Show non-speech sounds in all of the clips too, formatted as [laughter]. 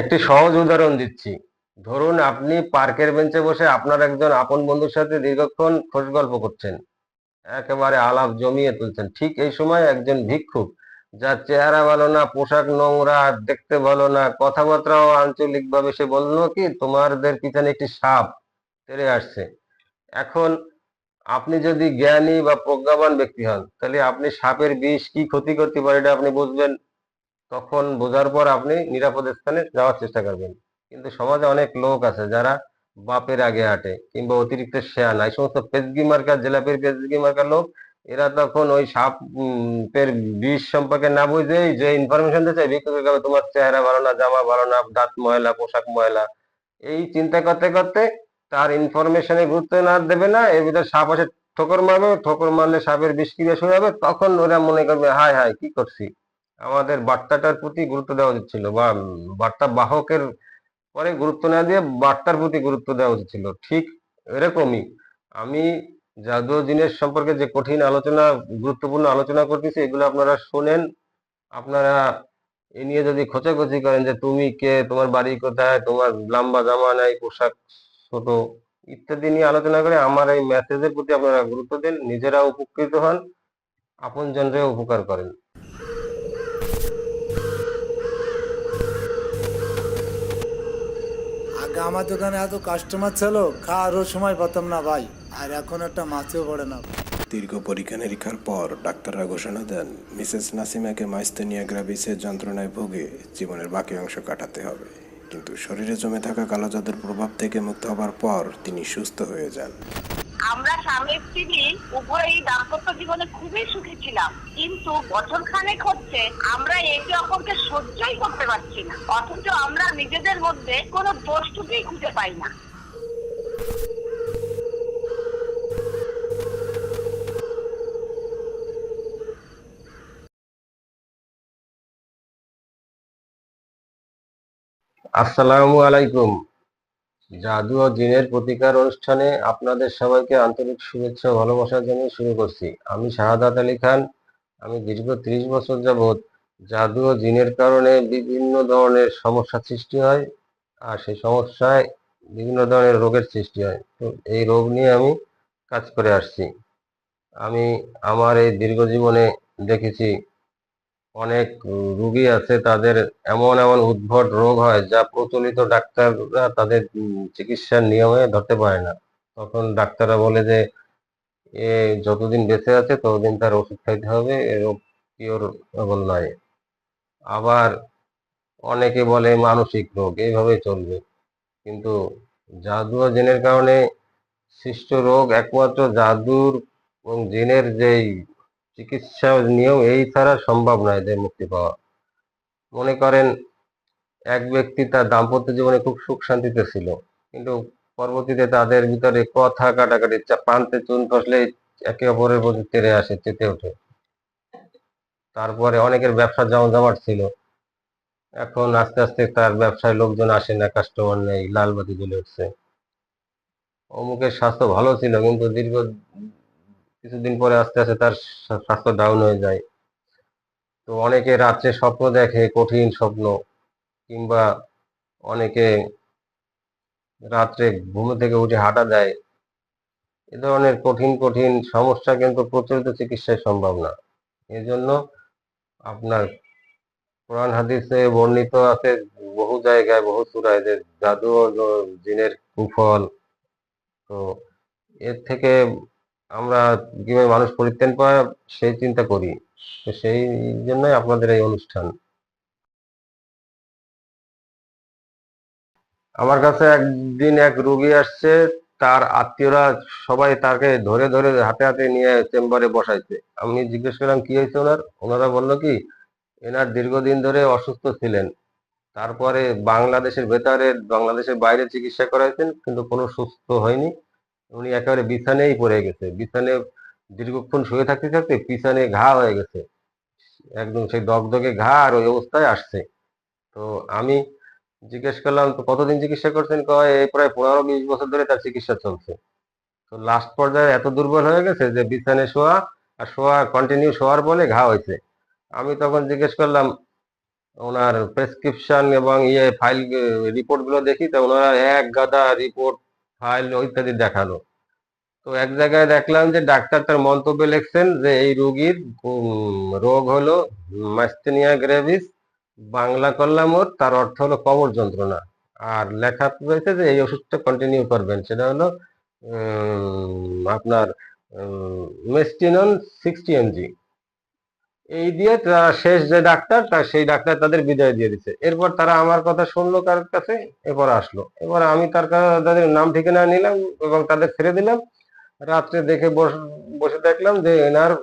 একটি সহজ উদাহরণ দিচ্ছি। ধরুন আপনি পার্কের বেঞ্চে বসে আপনার একজন আপন বন্ধুর সাথে দীর্ঘক্ষণ খোশ গল্প করছেন। একেবারে আলাপ জমিয়ে তুলছেন। ঠিক এই সময় একজন ভিক্ষুক, যার চেহারা ভালো না, পোশাক নোংরা, দেখতে ভালো না, কথাবার্তাও আঞ্চলিক ভাবে সে বলল কি, তোমাদের পিছনে একটি সাপ তেড়ে আসছে। এখন আপনি যদি জ্ঞানী বা প্রজ্ঞাবান ব্যক্তি হন, তাহলে আপনি সাপের বিষ কি ক্ষতি করতে পারে এটা আপনি বুঝবেন। তখন বোঝার পর আপনি নিরাপদ স্থানে যাওয়ার চেষ্টা করবেন। কিন্তু সমাজে অনেক লোক আছে যারা বাপের আগে হাঁটে কিংবা অতিরিক্ত শেয়ানা এই সমস্ত পেজগি মার্কা জেলাপির পেজগি মার্কা লোক এরা তখন ওই সাপ উম, বিষ সম্পর্কে না বুঝেই যে ইনফরমেশন দিতে চাই ভিক্ষুকের তোমার চেহারা ভালো না জামা ভালো না দাঁত ময়লা পোশাক ময়লা। এই চিন্তা করতে করতে তার ইনফরমেশনে গুরুত্ব না দেবে না এর ভিতরে সাপ আসে ঠোকর মারবে ঠোকর মারলে সাপের বিষ ক্রিয়া শুরু হবে তখন ওরা মনে করবে হায় হায় কি করছি? আমাদের বার্তাটার প্রতি গুরুত্ব দেওয়া উচিত ছিল বা বার্তা বাহকের পরে গুরুত্ব না দিয়ে বার্তার প্রতি গুরুত্ব দেওয়া উচিত ছিল। ঠিক এরকমই আমি জাদু ও জিনের সম্পর্কে যে কঠিন আলোচনা, গুরুত্বপূর্ণ আলোচনা করতেছি, এগুলো আপনারা শোনেন। আপনারা এ নিয়ে যদি খোঁচাখুচি করেন যে তুমি কে, তোমার বাড়ি কোথায়, তোমার লম্বা জামা নাই, পোশাক ছোট, ইত্যাদি নিয়ে আলোচনা করে আমার এই মেসেজের প্রতি আপনারা গুরুত্ব দেন নিজেরা উপকৃত হন আপন জনরেও উপকার করেন। আমার দোকানে এত কাস্টমার ছিল, খাওয়ারও সময় পেতাম না ভাই। আর এখন একটা মাছও পড়ে না। দীর্ঘ পরীক্ষা নিরীক্ষার পর ডাক্তাররা ঘোষণা দেন, মিসেস নাসিমাকে মাইস্তেনিয়া গ্রাভিসের যন্ত্রণায় ভোগে জীবনের বাকি অংশ কাটাতে হবে। কিন্তু শরীরে জমে থাকা কালো জাদুর প্রভাব থেকে মুক্ত হবার পর তিনি সুস্থ হয়ে যান। আমরা স্বামী স্ত্রী, উভয়ই দাম্পত্য জীবনে খুবই সুখী ছিলাম। কিন্তু বছর খানেক হচ্ছে আমরা একে অপরকে সহ্যই করতে পারছি না। অথচ আমরা নিজেদের মধ্যে কোনো বস্তুকেই খুঁজে পাই না। আসসালামু আলাইকুম। জাদু ও জিনের প্রতিকার অনুষ্ঠানে আপনাদের সবাইকে আন্তরিক শুভেচ্ছা ও ভালোবাসা জানিয়ে শুরু করছি। আমি শাহাদাত আলী খান, আমি দীর্ঘ ত্রিশ বছর যাবৎ জাদু ও জিনের কারণে বিভিন্ন ধরনের সমস্যা সৃষ্টি হয় আর সেই সমস্যায় বিভিন্ন ধরনের রোগের সৃষ্টি হয়। তো এই রোগ নিয়ে আমি কাজ করে আসছি। আমি আমার এই দীর্ঘ জীবনে দেখেছি অনেক রুগী আছে, তাদের এমন এমন উদ্ভট রোগ হয় যা প্রচলিত ডাক্তাররা তাদের চিকিৎসার নিয়মে ধরতে পারে না। তখন ডাক্তাররা বলে যে, এ যতদিন বেঁচে আছে, ততদিন তার ওষুধ খাইতে হবে এ রোগ কিওর নয়। আবার অনেকে বলে মানসিক রোগ এইভাবেই চলবে। কিন্তু জাদু ও জিনের কারণে সৃষ্ট রোগ একমাত্র জাদুর এবং জেনের যেই চিকিৎসা নিয়ম এই ছাড়া সম্ভব নয় এদের মুক্তি পাওয়া। মনে করেন, এক ব্যক্তি তার দাম্পত্য জীবনে খুব সুখ শান্তিতে ছিল, কিন্তু পরবর্তীতে তাদের ভিতরে কথা কাটাকাটি পান্তে চুন ফসলে একে অপরের প্রতি তেরে আসে, চেতে ওঠে। তারপরে অনেকের ব্যবসা জমজমাট ছিল। এখন আস্তে আস্তে তার ব্যবসায় লোকজন আসে না কাস্টমার নেই লাল বাতি জ্বলে উঠছে। অমুকের স্বাস্থ্য ভালো ছিল, কিন্তু দীর্ঘ কিছুদিন পরে আস্তে আস্তে তার স্বাস্থ্য ডাউন হয়ে যায়। তো অনেকে রাত্রে স্বপ্ন দেখে, কঠিন স্বপ্ন, কিংবা অনেকে রাত্রে ঘুম থেকে উঠে হাঁটা দেয়। এ ধরনের কঠিন কঠিন সমস্যা কিন্তু প্রচলিত চিকিৎসায় সম্ভব না। এজন্য আপনার কোরআন হাদিসে বর্ণিত আছে, বহু জায়গায়, বহু সূরায় যে জাদু জিনের কুফল। তো এর থেকে আমরা কীভাবে মানুষ পরিত্রাণ পায়, সেই চিন্তা করি। তো সেই জন্যই আপনাদের এই অনুষ্ঠান। আমার কাছে একদিন এক রুগী আসছে, তার আত্মীয়রা সবাই তাকে ধরে ধরে হাতে হাতে নিয়ে চেম্বারে বসাইছে। আমি জিজ্ঞেস করলাম, কি হয়েছে ওনার? ওনারা বলল কি, এনার দীর্ঘদিন ধরে অসুস্থ ছিলেন। তারপরে বাংলাদেশের ভেতরে, বাংলাদেশের বাইরে চিকিৎসা করাইছেন, কিন্তু কোনো সুস্থ হয়নি। উনি একেবারে বিছানেই পড়ে গেছে। বিছানে দীর্ঘক্ষণ শুয়ে থাকতে থাকতে পিছনে ঘা হয়ে গেছে। একদম সেই দগদগে ঘা আর ওই অবস্থায় আসছে। তো আমি জিজ্ঞেস করলাম, তো কতদিন চিকিৎসা করছেন? কয়, এই প্রায় পনেরো বিশ বছর ধরে তার চিকিৎসা চলছে। তো লাস্ট পর্যায়ে এত দুর্বল হয়ে গেছে যে বিছানে শোয়া আর শোয়া কন্টিনিউ শোয়ার বলে ঘা হয়েছে। আমি তখন জিজ্ঞেস করলাম, ওনার প্রেসক্রিপশন এবং ইয়ে ফাইল রিপোর্টগুলো দেখি? তো ওনারা এক গাদা রিপোর্ট ফাইল ইত্যাদি দেখাল। তো এক জায়গায় দেখলাম যে ডাক্তার তার মন্তব্যে লিখছেন যে এই রোগীর রোগ হলো মাস্তেনিয়া গ্রেভিস বাংলা করলাম ওর তার অর্থ হলো কবর যন্ত্রণা। আর লেখা রয়েছে যে এই ওষুধটা কন্টিনিউ করবেন, সেটা হলো আপনার মেস্টিনন সিক্সটি এমজি এই দিয়ে তারা শেষ যে ডাক্তার তার সেই ডাক্তার তাদের বিদায় দিয়ে দিচ্ছে এরপর তারা আমার কথা শুনলো কার কাছে, এরপর আসলো। এবার আমি তার কাছে তাদের নাম ঠিকানা নিলাম এবং তাদের ছেড়ে দিলাম। রাত্রে দেখে বস- দেখলাম যে এনার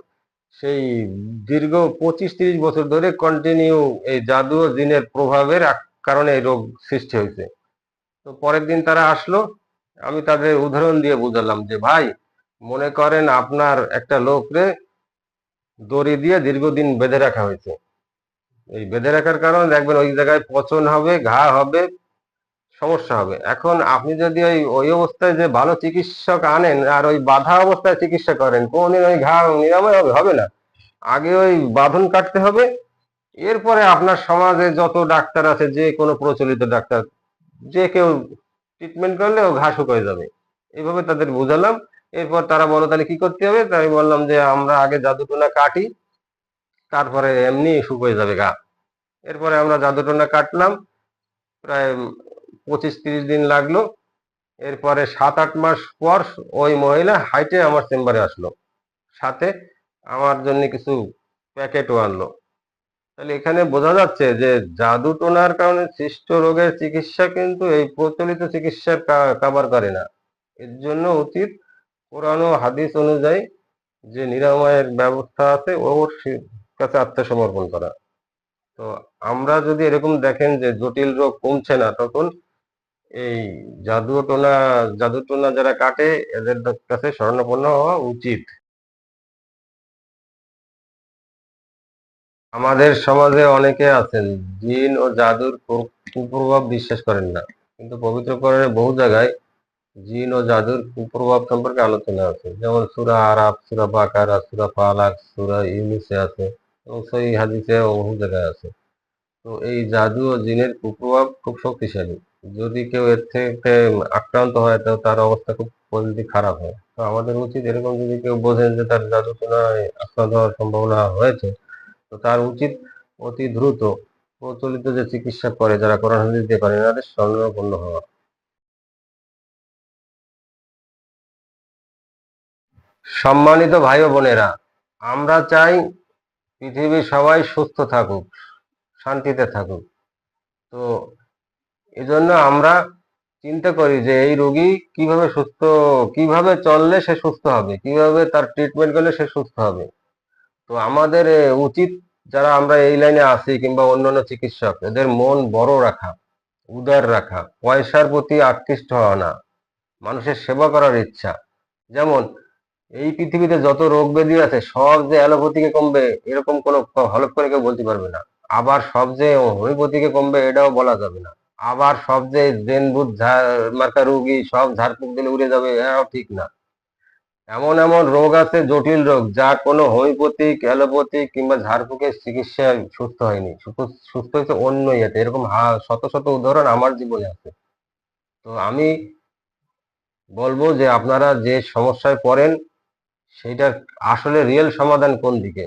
সেই দীর্ঘ পঁচিশ তিরিশ বছর ধরে কন্টিনিউ এই জাদু ও জিনের প্রভাবের কারণে এই রোগ সৃষ্টি হয়েছে। তো পরের দিন তারা আসলো। আমি তাদের উদাহরণ দিয়ে বুঝালাম যে, ভাই, মনে করেন আপনার একটা লোকরে দড়ি দিয়ে দীর্ঘদিন বেঁধে রাখা হয়েছে। এই বেঁধে রাখার কারণে দেখবেন ওই জায়গায় পচন হবে, ঘা হবে, সমস্যা হবে। এখন আপনি যদি ওই ওই অবস্থায় যে ভালো চিকিৎসক আনেন, আর ওই বাধা অবস্থায় চিকিৎসা করেন, কোনদিন ওই ঘা নিরাময় হবে হবে না। আগে ওই বাঁধন কাটতে হবে, এরপরে আপনার সমাজে যত ডাক্তার আছে, যে কোনো প্রচলিত ডাক্তার, যে কেউ ট্রিটমেন্ট করলে ও ঘা শুকিয়ে যাবে। এইভাবে তাদের বুঝালাম। এরপর তারা বলো তাহলে কি করতে হবে? তাই বললাম যে, আমরা আগে জাদুটোনা কাটি, তারপরে এমনি শুকিয়ে যাবে গা। এরপরে আমরা জাদুটোনা কাটলাম, প্রায় পঁচিশ তিরিশ দিন লাগল। এরপরে সাত আট মাস পর ওই মহিলা হাইটে আমার চেম্বারে আসলো। সাথে আমার জন্য কিছু প্যাকেটও আনলো। তাহলে এখানে বোঝা যাচ্ছে যে জাদু টোনার কারণে সৃষ্ট রোগের চিকিৎসা কিন্তু এই প্রচলিত চিকিৎসার কাবার করে না। এর জন্য উচিত কোরআন ও হাদিস অনুযায়ী যে নিরাময়ের ব্যবস্থা আছে ওর কাছে আত্মসমর্পণ করা। তো আমরা যদি এরকম দেখেন যে জটিল রোগ কমছে না, তখন এই জাদু টোনা জাদু টোনা যারা কাটে, এদের কাছে শরণাপন্ন হওয়া উচিত। আমাদের সমাজে অনেকে আছেন, জিন ও জাদুর কুপ্রভাব বিশ্বাস করেন না। কিন্তু পবিত্র কোরআনে বহু জায়গায় জিন ও জাদুর কুপ্রভাব সম্পর্কে আলোচনা আছে। যেমন সুরা আরাফ, সুরা বাকারা, সুরা ফালাক, সুরা ইউনিসে আছে এবং সই হাদিসে বহু জায়গায় আছে। তো এই জাদু ও জিনের কুপ্রভাব খুব শক্তিশালী। যদি কেউ এর থেকে আক্রান্ত হয়, তো তার অবস্থা খুব পরিণতি খারাপ হয়। তো আমাদের উচিত এরকম যদি কেউ বোঝেন যে তার জাদু টোনায় আক্রান্ত হওয়ার সম্ভাবনা হয়েছে, তো তার উচিত অতি দ্রুত প্রচলিত যে চিকিৎসা করে, যারা কোরআন হাদিস দিয়ে করে এনাদের স্বর্ণপন্ন হওয়া। সম্মানিত ভাই বোনেরা, আমরা চাই পৃথিবীর সবাই সুস্থ থাকুক, শান্তিতে থাকুক। তো এজন্য আমরা চিন্তা করি যে এই রোগী কীভাবে সুস্থ, কীভাবে চললে সে সুস্থ হবে, কীভাবে তার ট্রিটমেন্ট করলে সে সুস্থ হবে। তো আমাদের উচিত যারা আমরা এই লাইনে আছি কিংবা অন্যান্য চিকিৎসক, এদের মন বড় রাখা, উদার রাখা, পয়সার প্রতি আকৃষ্ট হওয়া না। মানুষের সেবা করার ইচ্ছা। যেমন এই পৃথিবীতে যত রোগ ব্যাধি আছে, সব যে অ্যালোপ্যাথিকে কমবে, এরকম কোনো হলফ করে কেউ বলতে পারবে না। আবার সব যে হোমিওপ্যাথিকে কমবে, এটাও বলা যাবে না। আবার সব যে জেন বুধ মার্কা রোগী, সব ঝাড়ফুঁক দিলে উড়ে যাবে, এটাও ঠিক না। এমন এমন রোগ আছে, জটিল রোগ, যা কোনো হোমিওপ্যাথিক, অ্যালোপ্যাথিক কিংবা ঝাড়ফুঁকের চিকিৎসায় সুস্থ হয়নি। সুস্থ হয়েছে অন্য ইয়েতে। এরকম হা- শত শত উদাহরণ আমার জীবনে আছে। তো আমি বলব যে আপনারা যে সমস্যায় পড়েন সেইটার আসলে রিয়েল সমাধান কোন দিকে?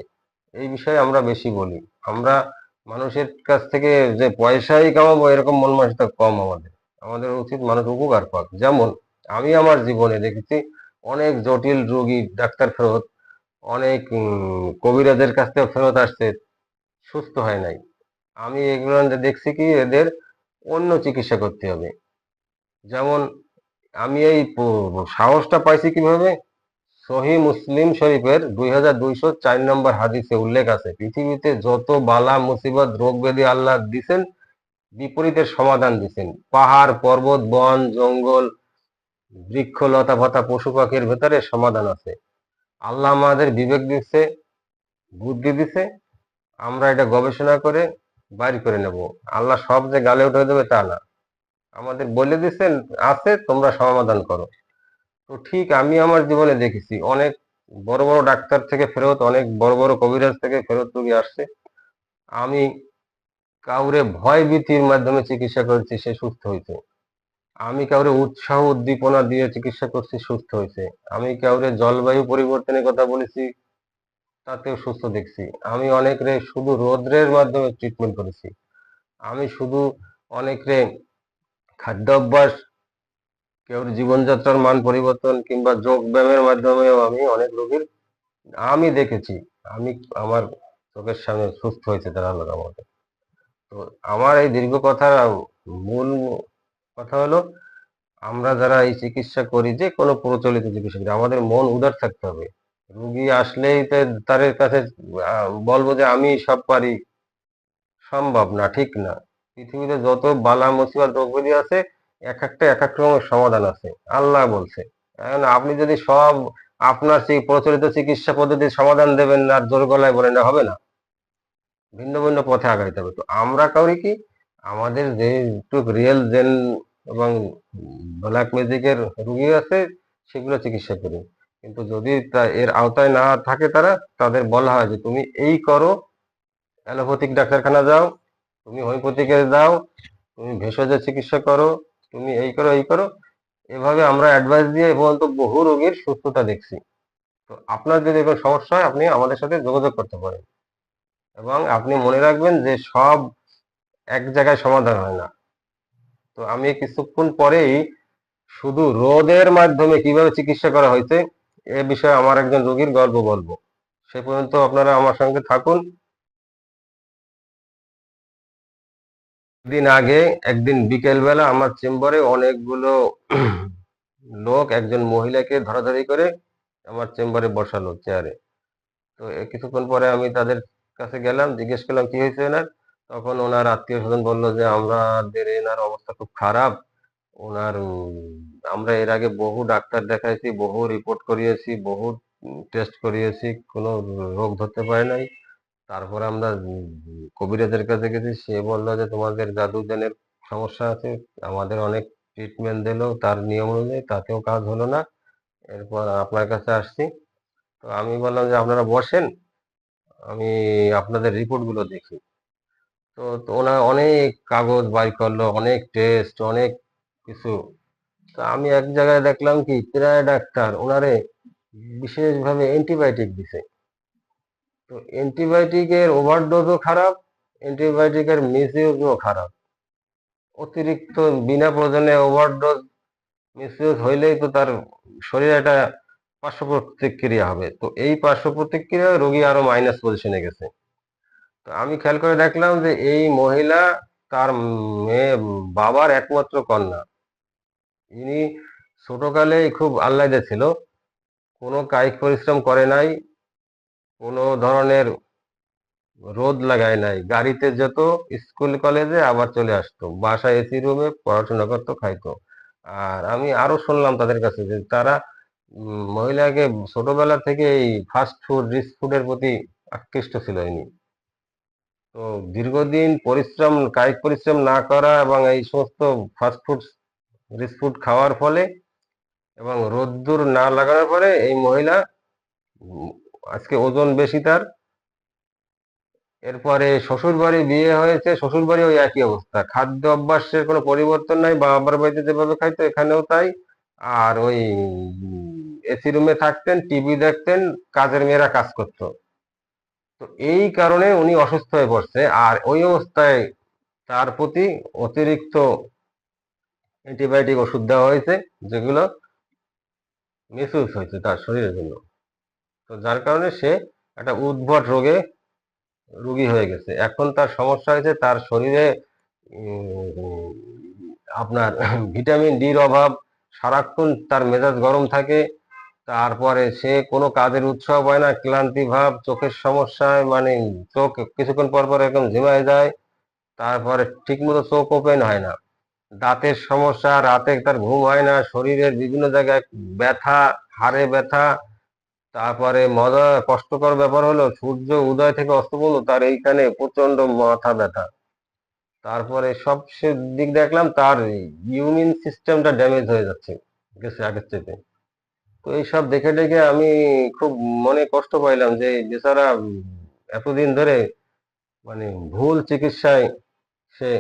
এই বিষয়ে আমরা বেশি বলি। আমরা মানুষের কাছ থেকে যে পয়সাই কামাবো, এরকম মন মানসিকতা কম আমাদের। আমাদের উচিত মানুষ উপকার পাক। যেমন, আমি আমার জীবনে দেখেছি, অনেক জটিল রোগী ডাক্তার ফেরত, অনেক কবিরাজের কাছ থেকে ফেরত আসছে সুস্থ হয় নাই। আমি এগুলো দেখছি কি, এদের অন্য চিকিৎসা করতে হবে। যেমন, আমি এই সাহসটা পাইছি কীভাবে? সহি মুসলিম শরীফের দুই হাজার দুইশো চার নম্বর হাদিসে উল্লেখ আছে, পৃথিবীতে যত বালা, মুসিবত রোগ ব্যাধি আল্লাহ দিছেন, বিপরীতের সমাধান দিছেন। পাহাড়, পর্বত, বন, জঙ্গল, বৃক্ষ, লতা পাতা, পশু পাখির ভেতরে সমাধান আছে। আল্লাহ আমাদের বিবেক দিচ্ছে বুদ্ধি দিছে, আমরা এটা গবেষণা করে বাইর করে নেব। আল্লাহ সব যে গালে উঠে দেবে তা না। আমাদের বলে দিচ্ছেন আছে, তোমরা সমাধান করো। তো ঠিক আমি আমার জীবনে দেখেছি, অনেক বড় বড় ডাক্তার থেকে ফেরত, অনেক বড় বড় কবিরাজ থেকে ফেরত রুগী আসছে। আমি কাউরে ভয় ভীতির মাধ্যমে চিকিৎসা করেছি, সে সুস্থ হয়েছে। আমি কাউরে উৎসাহ উদ্দীপনা দিয়ে চিকিৎসা করছি, সুস্থ হয়েছে। আমি কাউরে জলবায়ু পরিবর্তনের কথা বলেছি, তাতেও সুস্থ দেখছি। আমি অনেকরে শুধু রোদ্রের মাধ্যমে ট্রিটমেন্ট করেছি। আমি শুধু অনেকরে খাদ্য অভ্যাস কেউ জীবনযাত্রার মান পরিবর্তন কিংবা যোগ ব্যায়ামের মাধ্যমেও আমি অনেক রোগীর, আমি দেখেছি, আমি আমার চোখের সামনে সুস্থ হয়েছে তারা আল্লাহর রহমতে। তো আমার এই দীর্ঘ কথার মূল কথা হলো, আমরা যারা এই চিকিৎসা করি, যে কোনো প্রচলিত চিকিৎসা আমাদের মন উদার থাকতে হবে। রুগী আসলেই তার কাছে বলব যে আমি সব পারি, সম্ভব না, ঠিক না। পৃথিবীতে যত বালা, মুসিবত রোগ আছে এক একটা, এক এক রকমের সমাধান আছে। আল্লাহ বলছে এখন আপনি যদি সব আপনার সেই প্রচলিত চিকিৎসা পদ্ধতির সমাধান দেবেন আর জোর গলায় বলেন না হবে না। ভিন্ন ভিন্ন পথে আগাইতে হবে। তো আমরা কাউরি কি, আমাদের যে রিয়েল জেন এবং ব্ল্যাক ম্যাজিকের রুগী আছে, সেগুলো চিকিৎসা করি। কিন্তু যদি এর আওতায় না থাকে তারা, তাদের বলা হয় যে তুমি এই করো, অ্যালোপ্যাথিক ডাক্তারখানা যাও, তুমি হোমিওপ্যাথিকে যাও, তুমি ভেষজের চিকিৎসা করো তুমি এই করো এই করো। এভাবে আমরা অ্যাডভাইস দিয়ে এবং বহু রোগীর সুস্থতা দেখছি। তো আপনার যদি কোনো সমস্যা হয়, আপনি আমাদের সাথে যোগাযোগ করতে পারেন। এবং আপনি মনে রাখবেন যে সব এক জায়গায় সমাধান হয় না। তো আমি কিছুক্ষণ পরেই শুধু রোদের মাধ্যমে কীভাবে চিকিৎসা করা হয়েছে, এ বিষয়ে আমার একজন রোগীর গল্প বলব। সে পর্যন্ত আপনারা আমার সঙ্গে থাকুন। দিন আগে, একদিন বিকেলবেলা আমার চেম্বারে অনেকগুলো [clears throat] লোক, একজন মহিলাকে ধরাধরি করে আমার চেম্বারে বসালো চেয়ারে তো কিছুক্ষণ পরে আমি তাদের কাছে গেলাম, জিজ্ঞেস করলাম, কি হয়েছে এনার তখন ওনার আত্মীয় স্বজন বলল যে আমাদের এনার অবস্থা খুব খারাপ। ওনার, আমরা এর আগে বহু ডাক্তার দেখাইছি, বহু রিপোর্ট করিয়েছি, বহু টেস্ট করিয়েছি, কোনো রোগ ধরতে পারে নাই। তারপরে আমরা কবিরাজের কাছে গেছি, সে বলল যে, তোমাদের জাদুজনের সমস্যা আছে, আমাদের অনেক ট্রিটমেন্ট দিলো, তার নিয়ম অনুযায়ী তাতেও কাজ হলো না, এরপর আপনার কাছে আসছি। তো আমি বললাম যে, আপনারা বসেন, আমি আপনাদের রিপোর্টগুলো দেখি। তো তো ওনার অনেক কাগজ বাই করল, অনেক টেস্ট অনেক কিছু। তো আমি এক জায়গায় দেখলাম কি প্রায় ডাক্তার, ওনারে বিশেষভাবে অ্যান্টিবায়োটিক দিছে। তো অ্যান্টিবায়োটিকের ওভারডোজও খারাপ অ্যান্টিবায়োটিকের মিসইউজও খারাপ। অতিরিক্ত বিনা প্রয়োজনে ওভারডোজ মিসইউজ হইলেই তো তার শরীরে একটা পার্শ্ব প্রতিক্রিয়া হবে। তো এই পার্শ্ব প্রতিক্রিয়া রোগী আরও মাইনাস পজিশনে গেছে। তো আমি খেয়াল করে দেখলাম যে এই মহিলা তার মেয়ে, বাবার একমাত্র কন্যা। ইনি ছোটকালেই খুব আহ্লাদে ছিল। কোনো কায়িক পরিশ্রম করে নাই। কোনো ধরনের রোদ লাগায় নাই। গাড়িতে যেত, স্কুল, কলেজে আবার চলে আসতো। বাসায় এসি রুমে পড়াশোনা করতো, খাইতো। আর আমি আরও শুনলাম তাদের কাছে যে তারা মহিলাকে ছোটবেলা থেকে এই ফাস্ট ফুড রিচ ফুডের প্রতি আকৃষ্ট ছিল ইনি। তো দীর্ঘদিন পরিশ্রম, কায়িক পরিশ্রম না করা এবং এই সমস্ত ফাস্ট ফুড রিচ ফুড খাওয়ার ফলে এবং রোদ্দুর না লাগানোর পরে এই মহিলা আজকে ওজন বেশি তার। এরপরে শ্বশুর বাড়ি বিয়ে হয়েছে শ্বশুর বাড়ি ওই একই অবস্থা। খাদ্য অভ্যাসের কোনো পরিবর্তন নাই, বাবার বাড়িতে যেভাবে খাইতো এখানেও তাই। আর ওই এসি রুমে থাকতেন টিভি দেখতেন, কাজের মেয়েরা কাজ করতো। তো এই কারণে উনি অসুস্থ হয়ে পড়ছে। আর ওই অবস্থায় তার প্রতি অতিরিক্ত অ্যান্টিবায়োটিক ওষুধ দেওয়া হয়েছে, যেগুলো মিসইউজ হয়েছে তার শরীরের জন্য। তো যার কারণে সে একটা উদ্ভট রোগে রুগী হয়ে গেছে। এখন তার সমস্যা হয়েছে, তার শরীরে আপনার ভিটামিন ডির অভাব, সারাক্ষণ তার মেজাজ গরম থাকে, তারপরে সে কোনো কাজের উৎসাহ পায় না, ক্লান্তি ভাব, চোখের সমস্যায় মানে চোখ কিছুক্ষণ পর পর একদম ঝিমায় যায়, তারপরে ঠিকমতো চোখ ওপেন হয় না। দাঁতের সমস্যা, রাতে তার ঘুম হয় না, শরীরের বিভিন্ন জায়গায় ব্যথা, হাড়ে ব্যথা তারপরে মজা, কষ্টকর ব্যাপার হলো, সূর্য উদয় থেকে অস্ত পর্যন্ত তার এইখানে প্রচণ্ড মাথা ব্যথা। তারপরে সব দিক দেখলাম তার ইমিউন সিস্টেমটা ড্যামেজ হয়ে যাচ্ছে, গেছে আগের চেয়ে তো এইসব দেখে দেখে আমি খুব মনে কষ্ট পাইলাম যে বেচারা এতদিন ধরে মানে ভুল চিকিৎসায় সে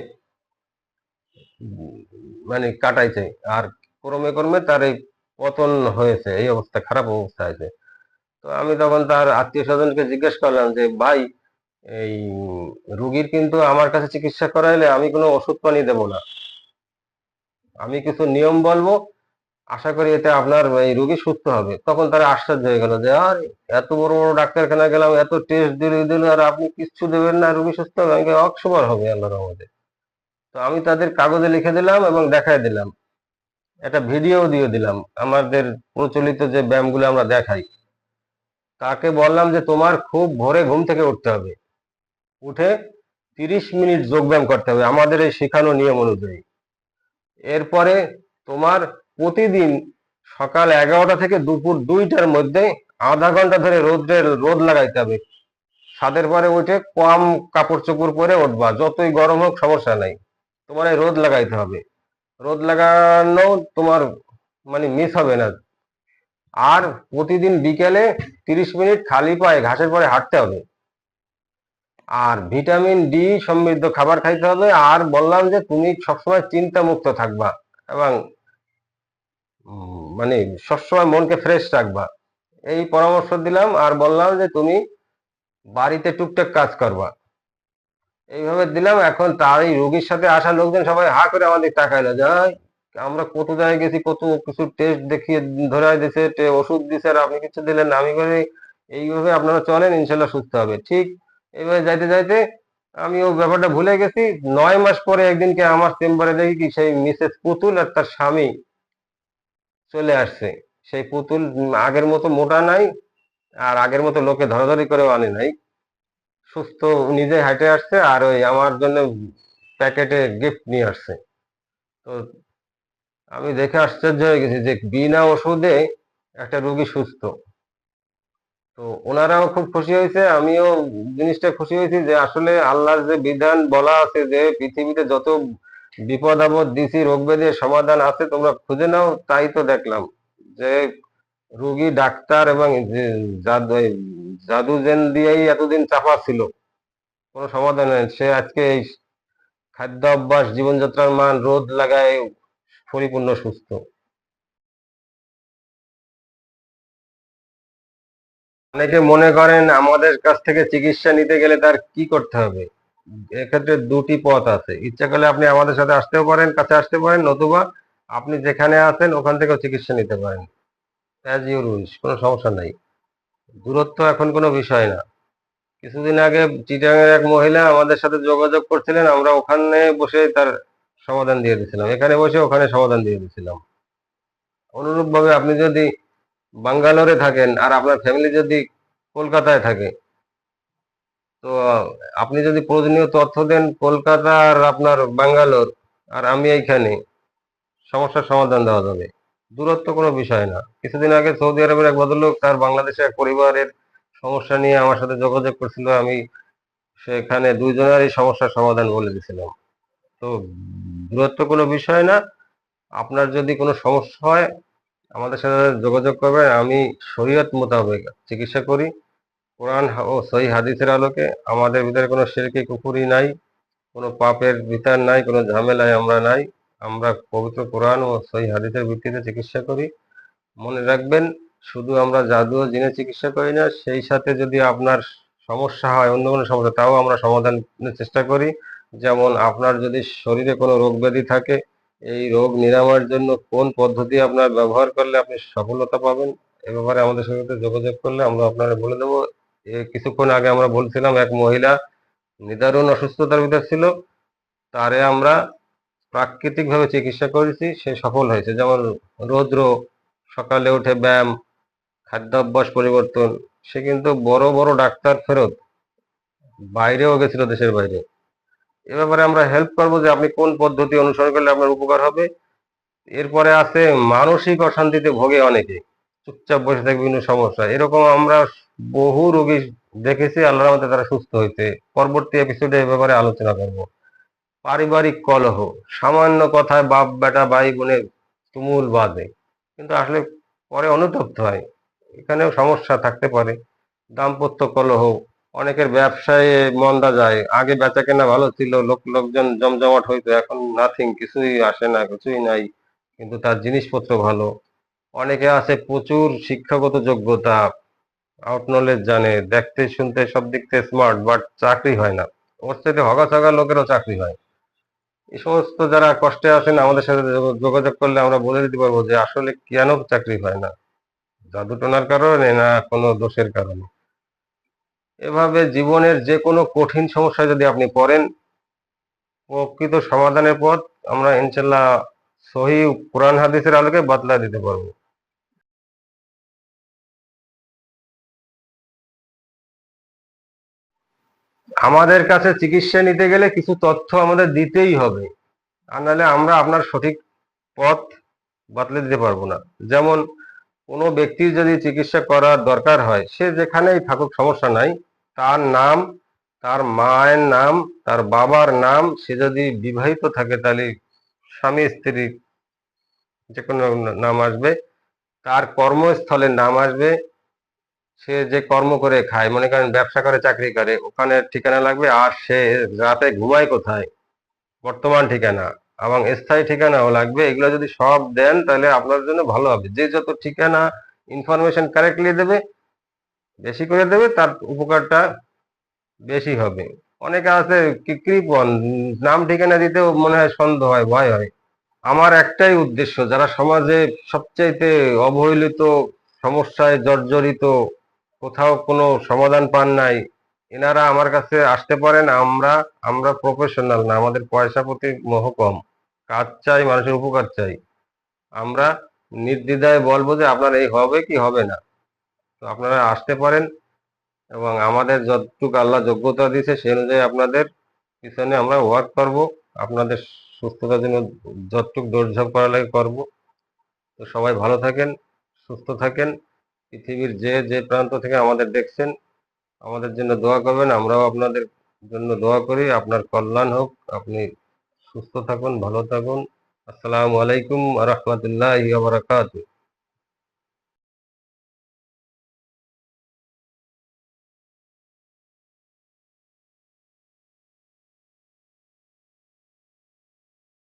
মানে কাটাইছে। আর ক্রমে ক্রমে তার এই পতন হয়েছে, এই অবস্থা, খারাপ অবস্থা আছে তো আমি তখন তার আত্মীয় স্বজনকে জিজ্ঞেস করলাম যে, ভাই, এই রুগীর কিন্তু আমার কাছে চিকিৎসা করাইলে আমি কোনো ওষুধ পানি দেব না। আমি কিছু নিয়ম বলব, আশা করি এতে আপনার এই রুগী সুস্থ হবে। তখন তারা আশ্চর্য হয়ে গেল যে, আর, এত বড় বড় ডাক্তারখানা গেলাম, এত টেস্ট দিলে দিল, আর আপনি কিচ্ছু দেবেন না, রুগী সুস্থ হবে। আমি অক্ষমর হবে আল্লাহর রহমতে। তো আমি তাদের কাগজে লিখে দিলাম এবং দেখাই দিলাম। একটা ভিডিও দিয়ে দিলাম। আমাদের প্রচলিত যে ব্যায়ামগুলো আমরা দেখাই তাকে বললাম যে তোমার খুব ভোরে ঘুম থেকে উঠতে হবে? উঠে তিরিশ মিনিট যোগব্যায়াম করতে হবে, আমাদের এই শেখানো নিয়ম অনুযায়ী। এরপরে তোমার প্রতিদিন সকাল এগারোটা থেকে দুপুর দুইটার মধ্যে আধা ঘণ্টা ধরে রোদ্রের রোদ লাগাইতে হবে। ছাদের পরে উঠে কম কাপড় চোপড় পরে উঠবা, যতই গরম হোক সমস্যা নাই। তোমার এই রোদ লাগাইতে হবে। রোদ লাগানো তোমার মানে মিস হবে না। আর প্রতিদিন বিকেলে তিরিশ মিনিট খালি পায়ে ঘাসের পরে হাঁটতে হবে। আর ভিটামিন ডি সমৃদ্ধ খাবার খাইতে হবে। আর বললাম যে তুমি সবসময় চিন্তা মুক্ত থাকবা এবং মানে সবসময় মনকে ফ্রেশ রাখবা। এই পরামর্শ দিলাম আর বললাম যে তুমি বাড়িতে টুকটাক কাজ করবা। এইভাবে দিলাম। এখন তার এই রোগীর সাথে আসা লোকজন সবাই হা করে আমাদের তাকাইলো যে "আই, আমরা কত জায়গায় গেছি, কত কিছু টেস্ট দেখিয়ে ধরাই দিছে ওষুধ দিছে আর আপনি কিছু দিলেন আমি বলি, এইভাবে আপনারা চলেন, ইনশাল্লাহ সুস্থ হবে। ঠিক এইভাবে যাইতে যাইতে আমি ও ব্যাপারটা ভুলে গেছি। নয় মাস পরে একদিনকে আমার চেম্বারে দেখি কি সেই মিসেস পুতুল আর তার স্বামী চলে আসছে। সেই পুতুল আগের মতো মোটা নাই আর আগের মতো লোকে ধরাধরি করেও আনে নাই। সুস্থ নিজে হাঁটে আসছে আর ওই আমার জন্য প্যাকেটে গিফট নিয়ে আসছে। তো আমি দেখে আশ্চর্য হয়ে গেছি যে বিনা ওষুধে একটা রোগী সুস্থ। তো ওনারাও খুব খুশি হয়েছে, আমিও জিনিসটা খুশি হয়েছি যে আসলে আল্লাহর যে বিধান বলা আছে যে পৃথিবীতে যত বিপদ আপদ দিছি রোগ ব্যাধির সমাধান আছে, তোমরা খুঁজে নাও, তাই তো দেখলাম যে রোগী, ডাক্তার এবং জাদু জেন দিয়েই এতদিন চাপা ছিল। কোনো সমাধান নেই সে আজকে এই খাদ্য অভ্যাস জীবনযাত্রার মান, রোদ লাগায় পরিপূর্ণ, সুস্থ। অনেকে মনে করেন আমাদের কাছ থেকে চিকিৎসা নিতে গেলে তার কি করতে হবে? এক্ষেত্রে দুটি পথ আছে। ইচ্ছা করলে আপনি আমাদের সাথে আসতেও পারেন, কাছে আসতে পারেন, নতুবা আপনি যেখানে আছেন, ওখান থেকেও চিকিৎসা নিতে পারেন। অ্যাজ ইউর উইশ কোনো সমস্যা নাই। দূরত্ব এখন কোনো বিষয় না। কিছুদিন আগে চিটাগাংয়ের এক মহিলা আমাদের সাথে যোগাযোগ করছিলেন, আমরা ওখানে বসে তার সমাধান দিয়ে দিয়েছিলাম। এখানে বসে ওখানে সমাধান দিয়ে দিয়েছিলাম। অনুরূপ ভাবে আপনি যদি বাঙ্গালোরে থাকেন আর আপনার ফ্যামিলি যদি কলকাতায় থাকে, তো আপনি যদি প্রয়োজনীয় তথ্য দেন কলকাতা আর আপনার বাঙ্গালোর আর আমি এইখানে, সমস্যার সমাধান দেওয়া যাবে। দূরত্ব কোনো বিষয় না। কিছুদিন আগে সৌদি আরবের এক ভদ্রলোক তার বাংলাদেশে এক পরিবারের সমস্যা নিয়ে আমার সাথে যোগাযোগ করছিল। আমি সেখানে দুইজনেরই সমস্যার সমাধান বলে দিয়েছিলাম। তো দূরত্ব কোনো বিষয় না। আপনার যদি কোনো সমস্যা হয়, আমাদের সাথে যোগাযোগ করবেন। আমি শরীয়ত মোতাবেক চিকিৎসা করি। কোরআন ও সহি হাদিসের আলোকে আমাদের ভিতরে কোনো শিরকি কুকুরি নাই, কোনো পাপের বিতার নাই, কোনো ঝামেলায় আমরা নাই। আমরা পবিত্র কোরআন ও সহি হাদিসের ভিত্তিতে চিকিৎসা করি। মনে রাখবেন, শুধু আমরা জাদু জিনে চিকিৎসা করি না, সেই সাথে যদি আপনার সমস্যা হয়, অন্য কোনো সমস্যা, তাও আমরা সমাধানের চেষ্টা করি। যেমন আপনার যদি শরীরে কোনো রোগ ব্যাধি থাকে, এই রোগ নিরাময়ের জন্য কোন পদ্ধতি আপনার ব্যবহার করলে আপনি সফলতা পাবেন? এ ব্যাপারে আমাদের সঙ্গে যোগাযোগ করলে আমরা আপনারা বলে দেবো। কিছুক্ষণ আগে আমরা বলছিলাম, এক মহিলা নিদারুণ অসুস্থতার ভিতর ছিল, তারে আমরা প্রাকৃতিকভাবে চিকিৎসা করেছি, সে সফল হয়েছে। যেমন রৌদ্র, সকালে উঠে ব্যায়াম, খাদ্যাভ্যাস পরিবর্তন, সে কিন্তু বড় বড় ডাক্তার ফেরত বাইরেও গেছিল দেশের বাইরে। এ ব্যাপারে আমরা হেল্প করব যে আপনি কোন পদ্ধতি অনুসরণ করলে আপনার উপকার হবে। এরপরে আছে মানসিক অশান্তিতে ভোগে অনেকে, চুপচাপ বসে থাকে বিভিন্ন সমস্যা। এরকম আমরা বহু রোগী দেখেছি, আল্লাহর মধ্যে তারা সুস্থ হয়েছে। পরবর্তী এপিসোডে এ ব্যাপারে আলোচনা করব। পারিবারিক কলহ, সামান্য কথায় বাপ, বেটা, ভাই, বোনের তুমুল বাজে। কিন্তু আসলে পরে অনুতপ্ত হয়। এখানেও সমস্যা থাকতে পারে। দাম্পত্য কলহ অনেকের ব্যবসায় মন্দা যায়। আগে বেচা কেনা ভালো ছিল, লোক, লোকজন জমজমাট হইতো, এখন নাথিং কিছুই আসে না, কিছুই নাই, কিন্তু তার জিনিসপত্র ভালো। অনেকে আছে প্রচুর শিক্ষাগত যোগ্যতা আউট নলেজ জানে, দেখতে, শুনতে সব দিক থেকে স্মার্ট বাট চাকরি হয় না। ওর সাথে হগা ছগা লোকেরও চাকরি হয়। এই সমস্ত যারা কষ্টে আছেন আমাদের সাথে যোগাযোগ করলে আমরা বলে দিতে পারব যে আসলে কেন চাকরি হয় না? জাদু টোনার কারণে না কোনো দোষের কারণে? এভাবে জীবনের যে কোনো কঠিন সমস্যায় যদি আপনি পড়েন, প্রকৃত সমাধানের পথ আমরা ইনশাল্লাহ সহি কোরআন হাদিসের আলোকে বাতলা দিতে পারব। আমাদের কাছে চিকিৎসা নিতে গেলে কিছু তথ্য আমাদের দিতেই হবে, আর নাহলে আমরা আপনার সঠিক পথ বাতলে দিতে পারব না। যেমন কোনো ব্যক্তির যদি চিকিৎসা করার দরকার হয়, সে যেখানেই থাকুক সমস্যা নাই। তার নাম, তার মায়ের নাম, তার বাবার নাম, সে যদি বিবাহিত থাকে তাহলে স্বামী, স্ত্রী যে কোনো নাম আসবে, তার কর্মস্থলের নাম আসবে, সে যে কর্ম করে খায়, মনে করেন ব্যবসা করে, চাকরি করে, ওখানে ঠিকানা লাগবে, আর সে রাতে ঘুমায় কোথায়? বর্তমান ঠিকানা। এবং স্থায়ী ঠিকানাও লাগবে। এগুলো যদি সব দেন, তাহলে আপনার জন্য ভালো হবে। যে যত ঠিকানা ইনফরমেশন কারেক্টলি দেবে, বেশি করে দেবে, তার উপকারটা বেশি হবে। অনেকে আছে, কি- কৃপণ নাম ঠিকানা দিতেও মনে হয় সন্দেহ হয়, ভয় হয়। আমার একটাই উদ্দেশ্য, যারা সমাজে সবচাইতে অবহেলিত, সমস্যায় জর্জরিত, কোথাও কোনো সমাধান পান নাই এনারা আমার কাছে আসতে পারেন আমরা আমরা প্রফেশনাল না, আমাদের পয়সা প্রতি মোহ কম। কাজ চাই, মানুষের উপকার চাই। আমরা নির্দ্বিধায় বলব যে আপনার এই হবে কি হবে না। তো আপনারা আসতে পারেন এবং আমাদের যতটুকু আল্লাহ যোগ্যতা দিয়েছে সেই অনুযায়ী আপনাদের পিছনে আমরা ওয়ার্ক করব। আপনাদের সুস্থতার জন্য যতটুকু দৌড়ঝাঁপ করা লাগে করব। তো সবাই ভালো থাকেন, সুস্থ থাকেন। পৃথিবীর যে যে প্রান্ত থেকে আমাদের দেখছেন আমাদের জন্য দোয়া করবেন, আমরাও আপনাদের জন্য দোয়া করি। আপনার কল্যাণ হোক, আপনি সুস্থ থাকুন, ভালো থাকুন। আসসালামু আলাইকুম রহমতুল্লাহ